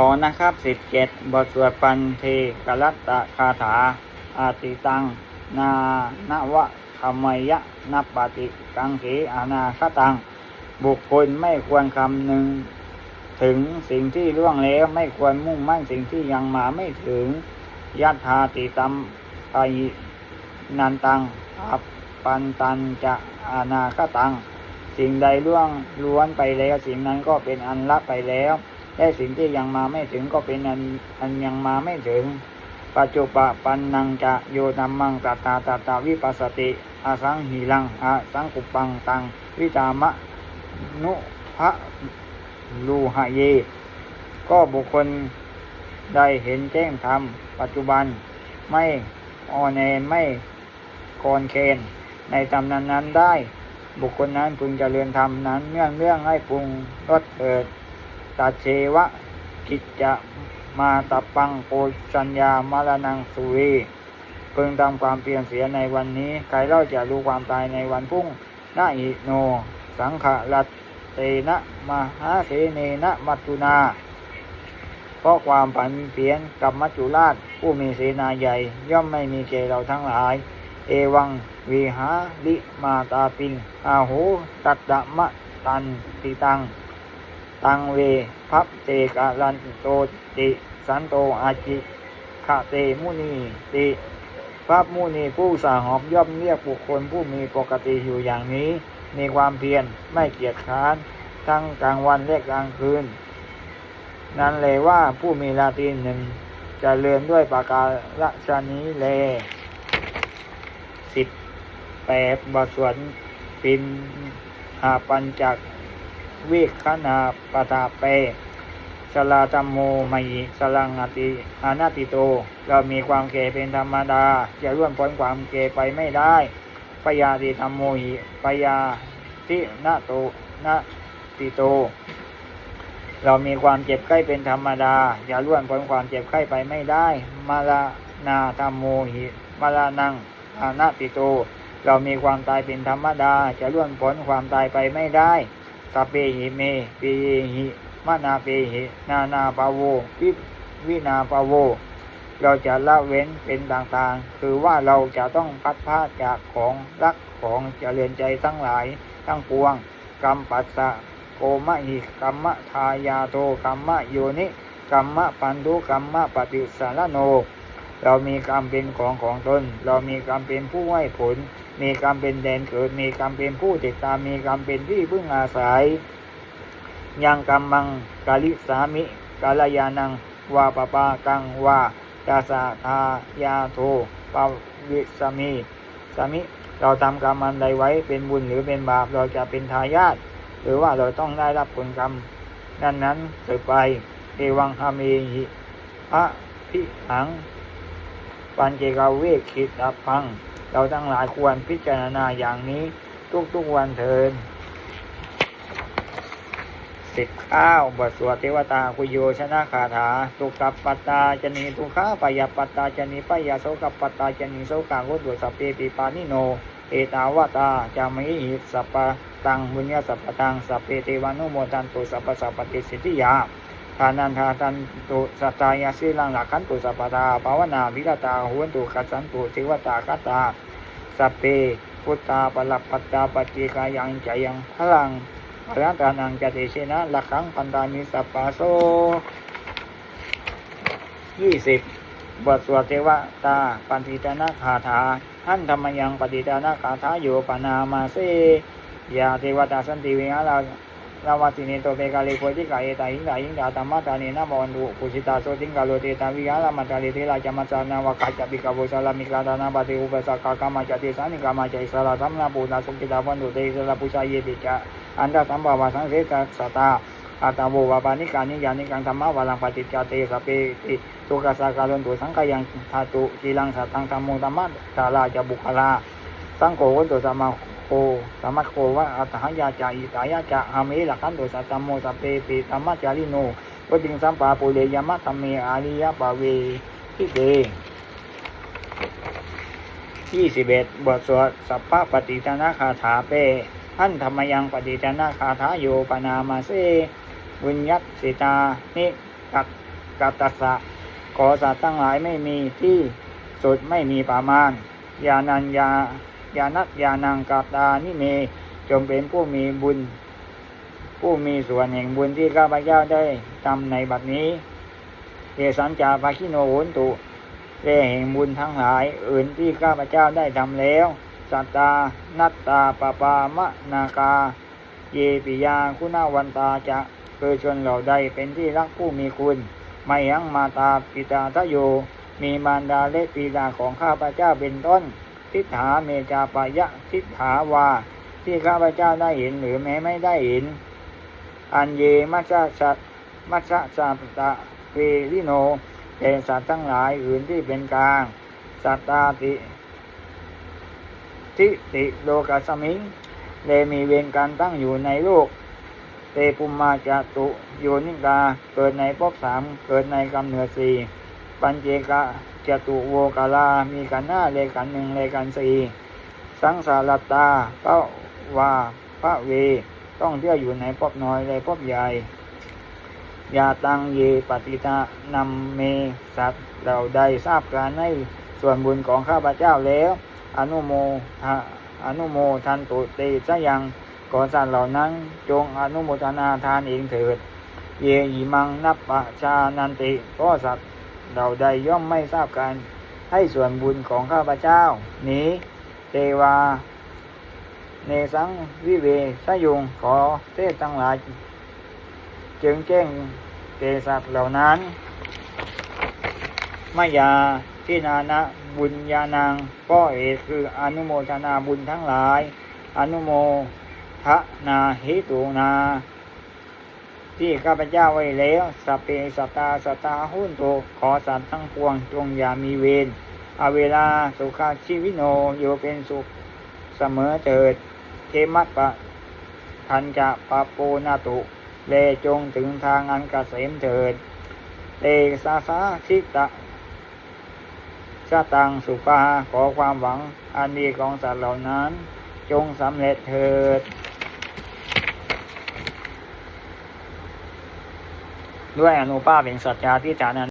ต่อนะครับสิบเจ็ดบทสวดปันเทกรัตตะคาถา อาติตัง นานวะขมยะนับปฏิกังสีอานาคตัง บุคคลไม่ควรคำหนึ่ง ถึงสิ่งที่ล่วงแล้วไม่ควรมุ่งมั่นสิ่งที่ยังมาไม่ถึงยัตถาติตัมปายนันตังอัปปันตันจะอานาคตัง สิ่งใดล่วงล้วนไปแล้ว สิ่งนั้นก็เป็นอันละไปแล้ว และสิ่งที่ยังมาไม่ถึงก็เป็นอันอันยังมาไม่ถึง ปัจจุปะปันนังจะโยธรรมังตตาตตาวิปัสสติอาสังหีลังอาสังกุปังตัง วิตามะนุภะลูหะเย ก็บุคคลได้เห็นแจ้งธรรมปัจจุบันไม่ออนแอนไม่กอนเคนในธรรมนั้นนั้นได้ บุคคลนั้นพึงจเจริญธรรมนั้นเนื่องเนื่องให้ปรุงรสเกิด ตัดเชวะกิจจะมาตะปังโปสัญญามรณังสุรีเพึงทำความเปลี่ยนเสียในวันนี้ ใครเล่าจะรู้ความตายในวันพุ่งนาอิโน สังขลัตเตนะมหาเสเนนะมัจจุนา เพราะความผันเปลี่ยนกับมัจจุราช ผู้มีเสนาใหญ่ ย่อมไม่มีแก่เราทั้งหลาย เอวังวีหาลิมาตาปิงอาหูตัดดะมะตันติตัง ตังเวพับเตกาลันโตติสันโตอาจิขะเตมุนีติพระมุนีผู้สาหอบย่อมเรียกบุคคลผู้มีปกติอยู่อย่างนี้ มีความเพียรไม่เกียจค้าน ทั้งกลางวันและกลางคืน นั้นเลยว่าผู้มีลาตรีหนึ่งจะเจริญด้วยปากการชนี้แลสิบแปดบสวดปินหาปัญจัก วิคนาปตาเปสลาตัมโมมัยสลังอติอานาติโต เรามีความแก่เป็นธรรมดาจะร่วมพ้นความแก่ไปไม่ได้ปยาติธรรมโมหิปยาทินาโตนาติโต เรามีความเจ็บไข้เป็นธรรมดาอย่าล่วนพ้นความเจ็บไข้ไปไม่ได้ มาลานาธรรมโมหิมาลานังอานาติโต เรามีความตายเป็นธรรมดาจะล่วนพ้นความตายไปไม่ได้ สัพเพหิเมปีหิมานาเปหินานาปาโววิวินาปาโว เราจะละเว้นเป็นต่างๆ คือว่าเราจะต้องพัดพาจากของรักของเจริญใจทั้งหลายทั้งปวงกรรมปัสสะโกมะหิกรรมะทายาโทกรรมะโยนิกรรมะปันธุกรรมะปฏิสารโน เรามีกรรมเป็นของของตน เรามีกรรมเป็นผู้ให้ผล มีกรรมเป็นแดนเกิด มีกรรมเป็นผู้ติดตาม มีกรรมเป็นที่พึ่งอาศัย ยังกรรมังกาลิสามิกาลยานังวาปปากังวาตาสาทายาโทปาวิสมีสามิ เราทำกรรมอันใดไว้เป็นบุญหรือเป็นบาป เราจะเป็นทายาทหรือว่าเราต้องได้รับผลกรรมนั้นนั้นสืบไปเอวังฮามีหิพระพิหัง ปัญเจกาเวกขิดอัปพัง เราทั้งหลายควรพิจารณาอย่างนี้ทุกๆวันเถิดสิบข้าวบทสวดเทวตาคุโยชนะคาถาตุกับปัตตาจนีตุข้าปยาปัตตาจนีปยาโสกับปัตตาจนีโสกังวุตุสพเปปิปานิโน เอตาวตาจามิหิสัพปะตังบุญญาสัพพตังสัพเพเทวานุโมทันตุสัพพสัพปติสิทธิยา ทานันทาตันตุสตายาสิลังหลักขันตุสัพพตาภาวนาวิรตาหวนตุขัสสันตุเทวตาคตาสเพพุทธาปลับปัตตาปฏิกายังใจยังพลังพระตานังจติเชนะลักขังปันตามิสัพปะโสยี่สิบบทสวดเทวตาปันติตนาคาถาท่านธรรมยังปฏิตานาคาถาโยปนามาเสยาเทวตาสันติวิหาร ลาวาติเนโตเปกาลิโพธิกาเอตาหิงดาหิงดาธรรมะตาเนนะมวันตุปุชิตาโสติงกาโลเตตาวิหารมัจจาริเทลาจามัจจานาวะกัจจปิกาโวสาลามิกาดานาบาติอุปสักกากามาจติสานิกามาจอิสระสัมนาปูนาสุกิตาวันตุเตสระปุชาเยติจาอันดาสัมภาวาสังเสตสตาอาตาโววาปานิกานิยานิกังธรรมะวาลังปฏิจจเตสเปติตุกัสสะกาลนตุสังกายังธาตุจีลังสัตตังธรรมโมธรรมะตาลาจะบุคลาสังโฆวันตุสัมมา โคสัมมาโควะอัตหายาจาอิตายาจาหามิลักขันตุสัตตมโมสัพเพปิธรรมจาริโนวจิงสัมปาปุเรยมะธรรมเมอาริยปะเวทิเตยี่สิบเอ็ดบทสวดสัพพะปฏิทนาคาถาเปท่านธรรมยังปฏิทนาคาถาโยปนามาเสวิญญัตสิตา นิกัตกัตตสสะ ขอสัตว์ทั้งหลายไม่มีที่สุดไม่มีประมาณ ยานัญญา ยานัตยานังกาตานิเม จงเป็นผู้มีบุญ ผู้มีส่วนแห่งบุญที่ข้าพเจ้าได้ทำในบัดนี้เอสัญจาภาคิโนโหนตุเรแห่งบุญทั้งหลายอื่นที่ข้าพเจ้าได้ทำแล้วสัตตานัตตาปปามะนากาเยปิยาคุณาวันตาจะคือชนเหล่าใดเป็นที่รักผู้มีคุณไม่ยังมาตาปิตาทะโย มีมารดาและปิดาของข้าพเจ้าเป็นต้น ทิฏฐาเมจาปายะทิฏฐาวา ที่ข้าพเจ้าได้เห็นหรือแม้ไม่ได้เห็น อันเยมัชชะสัตมัชชะสัตตะเวริโนเป็นสัตว์ทั้งหลายอื่นที่เป็นกลาง สัตตาติทิติโลกสมิงเลมีเวรการตั้งอยู่ในโลก เตปุมมาจตุโยนิกา เกิดในภพสามเกิดในกำเนิดสี่ ปัญเจกะจตุโวกาลา มีกันหน้าเลกันหนึ่งเลกันสี่สังสารตาเป้าวาพระเว ต้องเที่ยวอยู่ในภพน้อยและภพใหญ่ยาตังเยปฏิตานำเมสัตเราได้ทราบการให้ส่วนบุญของข้าพเจ้าแล้ว อนุโมทอนุโมทันตุเตสยังขอสัตว์เหล่านั้น จงอนุโมทนาทานเองเถิด เยหิมังนับปะชานันติเพราะสัตว์ เราใดย่อมไม่ทราบการให้ส่วนบุญของข้าพเจ้า นี้เทวา เนสังวิเวสยุงขอเทศทั้งหลาย จึงแจ้งเกสัตเหล่านั้นมายาที่นานะบุญญานางก็เอคืออนุโมทนาบุญทั้งหลาย อนุโมทนาหิตุนา ที่ข้าพเจ้าไว้แล้วสเปสตาสตาหุนโตขอสัตว์ทั้งปวงจงอย่ามีเวรอาเวลาสุขาชีวิโนอยู่เป็นสุขเสมอเถิดเทมัตปะทันจะปะโปนาตุเลจงถึงทางอันกเกษมเถิดเตสาสาชิตะชาตังสุภาขอความหวังอันดีของสัตว์เหล่านั้น จงสำเร็จเถิด ด้วยอนุภาพแห่งสัจจาที่ฐานั้น